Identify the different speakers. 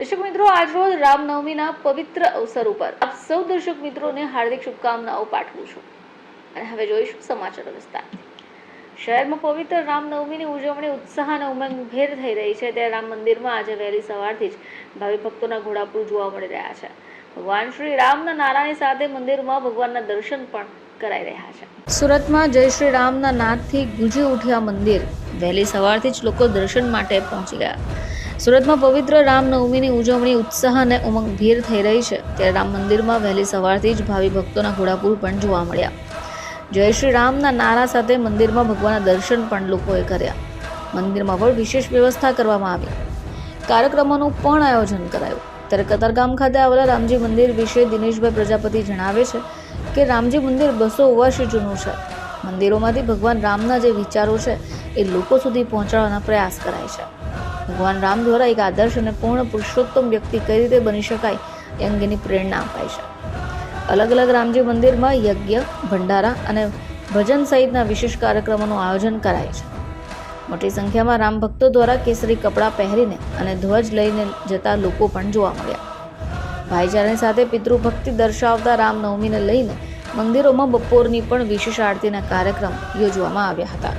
Speaker 1: દર્શક મિત્રો આજરોજ રામનવમીના પવિત્ર અવસર ઉપર આપ સૌ દર્શક મિત્રોને હાર્દિક શુભકામનાઓ પાઠવું છું. અને હવે જોઈશું સમાચાર વિસ્તાર. શહેરમાં પવિત્ર રામનવમીની ઉજવણી ઉત્સાહ અને ઉમંગભેર થઈ રહી છે. ત્યારે રામ મંદિરમાં આજે વહેલી સવારથી જ ભાવિ ભક્તોના ઘોડાપુર જોવા મળી રહ્યા છે. ભગવાન શ્રી રામના નારાની સાથે મંદિરમાં ભગવાનના દર્શન પણ કરાઈ રહ્યા છે. સુરતમાં જય શ્રી રામના નાદથી ગુંજી ઉઠ્યા મંદિર. વહેલી સવારથી જ લોકો દર્શન માટે પહોંચી ગયા. સુરતમાં પવિત્ર રામનવમીની ઉજવણી ઉત્સાહ અને ઉમંગભેર થઈ રહી છે, ત્યારે રામ મંદિરમાં વહેલી સવારથી જ ભાવિ ભક્તોના ઘોડાપુર પણ જોવા મળ્યા. જય શ્રી રામના નારા સાથે મંદિરમાં ભગવાનના દર્શન પણ લોકોએ કર્યા. મંદિરમાં પણ વિશેષ વ્યવસ્થા કરવામાં આવી. કાર્યક્રમોનું પણ આયોજન કરાયું. ત્યારે કતારગામ ખાતે આવેલા રામજી મંદિર વિશે દિનેશભાઈ પ્રજાપતિ જણાવે છે કે રામજી મંદિર બસો વર્ષ જૂનું છે. મંદિરોમાંથી ભગવાન રામના જે વિચારો છે એ લોકો સુધી પહોંચાડવાના પ્રયાસ કરાય છે. ભગવાન રામ દ્વારા એક આદર્શ અને પૂર્ણ પુરુષોત્તમ વ્યક્તિ કઈ રીતે બની શકાય એ અંગેની પ્રેરણા અપાય છે. અલગ અલગ રામજી મંદિરમાં યજ્ઞ, ભંડારા અને ભજન સહિતના વિશેષ કાર્યક્રમોનું આયોજન કરાય છે. મોટી સંખ્યામાં રામ ભક્તો દ્વારા કેસરી કપડાં પહેરીને અને ધ્વજ લઈને જતા લોકો પણ જોવા મળ્યા. ભાઈચારાની સાથે પિતૃભક્તિ દર્શાવતા રામનવમીને લઈને મંદિરોમાં બપોરની પણ વિશેષ આરતીના કાર્યક્રમ યોજવામાં આવ્યા હતા.